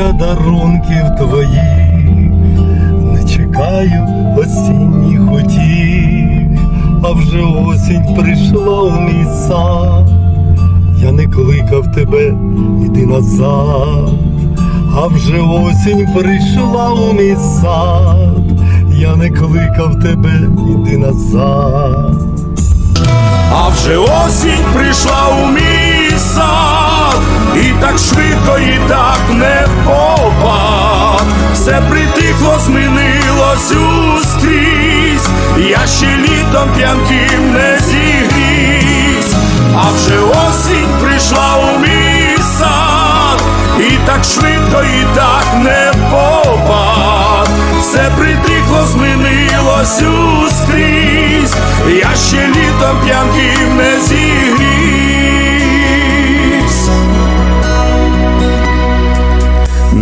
подарунків твоїх, не чекаю осінніх утіх, а вже осінь прийшла у мій сад. Я не кликав тебе, іди назад, а вже осінь прийшла у мій сад. Я не кликав тебе, іди назад. А вже осінь прийшла у мій сад, і так швидко, і так не. Все притихло, змінилось ускрізь. Я ще літом п'янким не зігрівсь. А вже осінь прийшла у мій сад, і так швидко, і так не попад. Все притихло, змінилось ускрізь. Я ще літом п'янким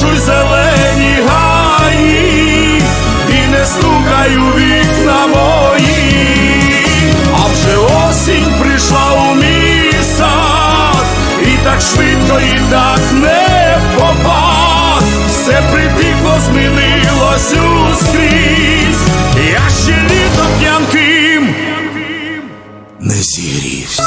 Прошуй зелені гаї і не стукай у вікна мої, а вже осінь прийшла у мій і так швидко, і так не попав. все прибігло, змінилось ускрізь, я ще літо п'янким не зігрівсь.